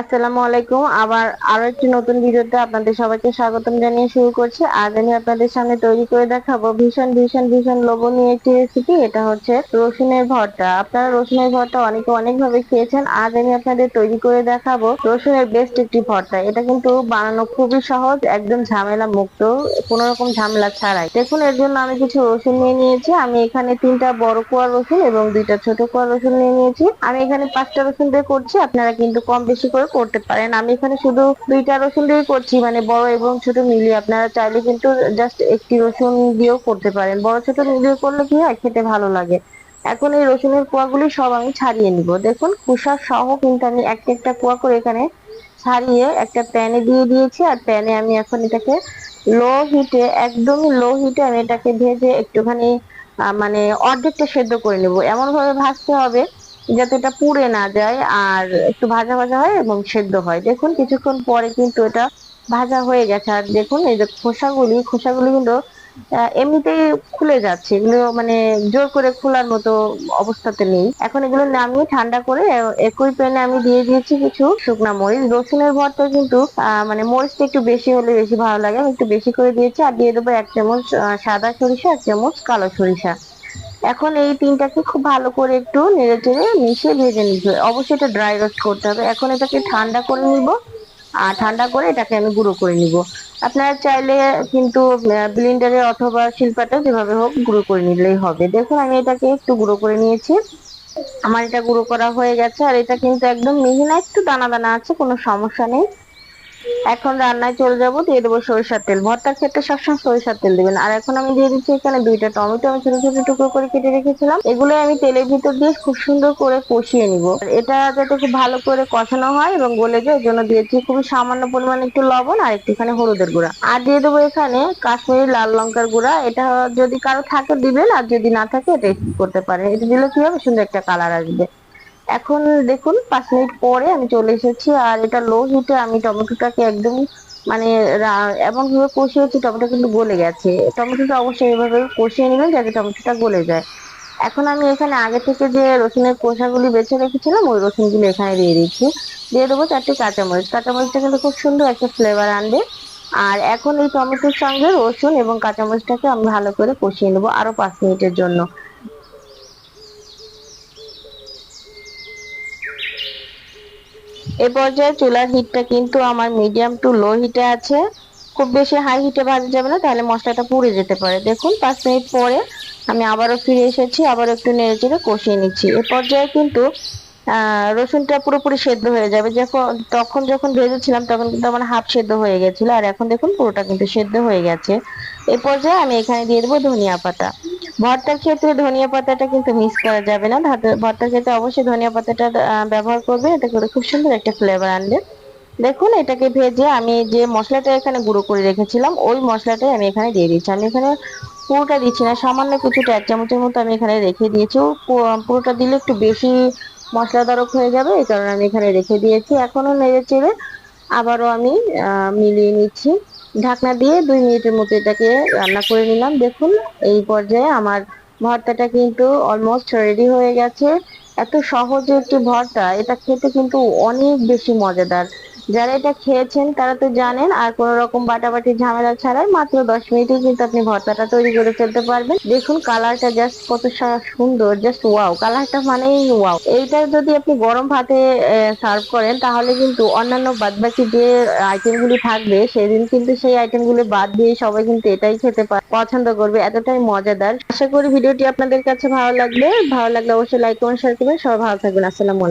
আসসালামু আলাইকুম। আবার আরও একটি নতুন ভিডিওতে আপনাদের সবাইকে স্বাগতম জানিয়ে শুরু করছি। আজ আমি আপনাদের সামনে তৈরি করে দেখাবো ভীষণ ভীষণ ভীষণ লোভনীয় একটি রেসিপি এটা হচ্ছে রসুনের ভর্তা। আপনারা রসুনের ভর্তা অনেকে অনেক ভাবে খেয়েছেন। আজ আমি আপনাদের তৈরি করে দেখাবো রসুনের বেস্ট একটি ভর্তা। এটা কিন্তু বানানো খুবই সহজ, একদম ঝামেলা মুক্ত, কোনো রকম ঝামেলা ছাড়াই। দেখুন, এর জন্য আমি কিছু রসুন নিয়ে নিয়েছি। আমি এখানে তিনটা বড় কোয়া রসুন এবং দুইটা ছোট কোয়া রসুন নিয়ে নিয়েছি। আমি এখানে পাঁচটা রসুন দিয়ে করছি। আপনারা কিন্তু কম বেশি করে করতে পারেন। আমি এখানে শুধু দুইটা রসুন দিয়ে করছি মানে বড় এবং ছোট মিলিয়ে। আপনারা চাইলে কিন্তু জাস্ট একটি রসুন দিয়েও করতে পারেন। বড় ছোট মিলিয়ে করলে কি হয়? খেতে ভালো লাগে। এখন এই রসুনের কোয়াগুলি সব আমি ছাড়িয়ে নিব। দেখুন কুষা সহ কিন্তু আমি একটা একটা কোয়া করে এখানে ছাড়িয়ে একটা প্যানে দিয়ে দিয়েছি। আর প্যানে আমি এখন এটাকে লো হিটে একদমই লো হিটে আমি এটাকে ভেজে একটুখানি মানে অর্ধেকটা সেদ্ধ করে নেব। এমন ভাবে ভাজতে হবে যাতে এটা পুড়ে না যায় আর একটু ভাজা ভাজা হয় এবং সেদ্ধ হয়। দেখুন, কিছুক্ষণ পরে কিন্তু এটা ভাজা হয়ে গেছে। আর দেখুন, এই যে খোসাগুলি খোসাগুলি কিন্তু এমনিতেই খুলে যাচ্ছে। এগুলো মানে জোর করে খোলার মতো অবস্থাতে নেই। এখন এগুলো নামিয়ে ঠান্ডা করে, একই প্যানে আমি দিয়ে দিয়েছি কিছু শুকনা মরিচ। রসুনের ভর্তা কিন্তু মানে মরিচটা একটু বেশি হলে বেশি ভালো লাগে। আমি একটু বেশি করে দিয়েছি। আর দিয়ে দেবো এক চামচ সাদা সরিষা, এক চামচ কালো সরিষা। এখন এই তিনটাকে খুব ভালো করে একটু নেড়ে চেড়ে মিশিয়ে ভেজে নিতে হবে। অবশ্যই এটা ড্রাই রোস্ট করতে হবে। এখন এটাকে ঠান্ডা করে নিব। আর ঠান্ডা করে এটাকে আমি গুঁড়ো করে নিব। আপনারা চাইলে কিন্তু ব্লিন্ডারে অথবা শিল্পাটা যেভাবে হোক গুঁড়ো করে নিলেই হবে। দেখুন, আমি এটাকে একটু গুঁড়ো করে নিয়েছি। আমার এটা গুঁড়ো করা হয়ে গেছে। আর এটা কিন্তু একদম মিহি না, একটু দানা দানা আছে, কোনো সমস্যা নেই। এখন রান্নায় চলে যাব, দিয়ে দেবো সরিষার তেল। ভর্তার ক্ষেত্রে সবসময় সরিষার তেল দিবেন। আর এখন আমি দিয়ে দিচ্ছি এখানে দুইটা টমেটো। আমি ছোট ছোট টুকরো করে কেটে রেখেছিলাম। এগুলো আমি তেলের ভিতর দিয়ে খুব সুন্দর করে কষিয়ে নিব। এটা যাতে খুব ভালো করে কষানো হয় এবং গলে যায় জন্য দিয়েছি খুবই সামান্য পরিমাণে একটু লবণ আর একটুখানি হলুদের গুঁড়া। আর দিয়ে দেবো এখানে কাশ্মীরি লাল লঙ্কার গুঁড়া। এটা যদি কারও থাকে দিবেন, আর যদি না থাকে এটা করতে পারেন। এটা দিলে কি হবে? সুন্দর একটা কালার আসবে। এখন দেখুন, পাঁচ মিনিট পরে আমি চলে এসেছি, আর এটা লো হিটে আমি টমেটোটাকে একদম মানে এমন ভাবে কষিয়েছি টমেটো কিন্তু গলে গেছে। টমেটোটা অবশ্যই এভাবে কষিয়ে নেবেন যাতে টমেটোটা গলে যায়। এখন আমি এখানে আগে থেকে যে রসুনের কোষাগুলি বেছে রেখেছিলাম, ওই রসুনগুলি এখানে দিয়ে দিচ্ছি। দিয়ে দেবো চারটি কাঁচামরিচ। কাঁচামরিচটা কিন্তু খুব সুন্দর একটা ফ্লেভার আনবে। আর এখন এই টমেটোর সঙ্গে রসুন এবং কাঁচামরিচটাকে আমি ভালো করে কষিয়ে নেব আরও পাঁচ মিনিটের জন্য। এ পর্যায়ে চুলার হিটটা কিন্তু আমার মিডিয়াম টু লো হিটে আছে। খুব বেশি হাই হিটে ভাজা যাবে না, তাহলে মশলাটা পুড়ে যেতে পারে। দেখুন, পাঁচ মিনিট পরে আমি আবারও ফিরে এসেছি আবার একটু নেড়ে চেড়ে কষিয়ে নিচ্ছি। এ পর্যায়ে কিন্তু রসুনটা পুরোপুরি সেদ্ধ হয়ে যাবে। যখন, তখন যখন ভেজেছিলাম, তখন কিন্তু আমার হাফ সেদ্ধ হয়ে গেছিল। আর এখন দেখুন, পুরোটা কিন্তু সেদ্ধ হয়ে গেছে। এ পর্যায়ে আমি এখানে দিয়ে দেবো ধনিয়া পাতা। ভর্তার ক্ষেত্রে ধনিয়া পাতাটা কিন্তু মিস করা যাবে না। ভর্তার ক্ষেত্রে অবশ্যই ধনিয়া পাতাটা ব্যবহার করবে। এতে করে খুব সুন্দর একটা ফ্লেভার আনবে। দেখুন, এটাকে ভেজে আমি যে মশলাটা এখানে গুঁড়ো করে রেখেছিলাম, ওই মশলাটাই আমি এখানে দিয়ে দিচ্ছি। আমি এখানে পুরোটা দিচ্ছি না, সামান্য কিছুটা এক চামচের মতো আমি এখানে রেখে দিয়েছি। পুরোটা দিলে একটু বেশি মশলাদারক হয়ে যাবে, এই কারণে আমি এখানে রেখে দিয়েছি। এখনও নেড়ে চেড়ে আবারও আমি মিলিয়ে নিচ্ছি। ঢাকনা দিয়ে দুই মিনিটের মতো এটাকে রান্না করে নিলাম। দেখুন, এই পর্যায়ে আমার ভর্তাটা কিন্তু অলমোস্ট রেডি হয়ে গেছে। এত সহজে একটি ভর্তা, এটা খেতে কিন্তু অনেক বেশি মজাদার। যারা এটা খেয়েছেন তারা তো জানেন, আর কোন রকম বাটাবাটি ঝামেলা ছাড়াই মাত্র দশ মিনিটে কিন্তু আপনি ভর্তাটা তৈরি করে ফেলতে পারবেন। দেখুন কালারটা জাস্ট কত সুন্দর জাস্ট ওয়াও কালারটা মানেই ওয়াও এইটা যদি আপনি গরম ভাতে সার্ভ করেন, তাহলে কিন্তু অন্যান্য বাদবাকি যে আইটেমগুলি থাকবে, সেদিন কিন্তু সেই আইটেমগুলি বাদ দিয়ে সবাই কিন্তু এটাই খেতে পছন্দ করবে। এতটাই মজাদার। আশা করি ভিডিওটি আপনাদের কাছে ভালো লাগবে। ভালো লাগলে অবশ্যই লাইক কমেন্ট শেয়ার করবেন। সবাই ভালো থাকবেন। আসসালামু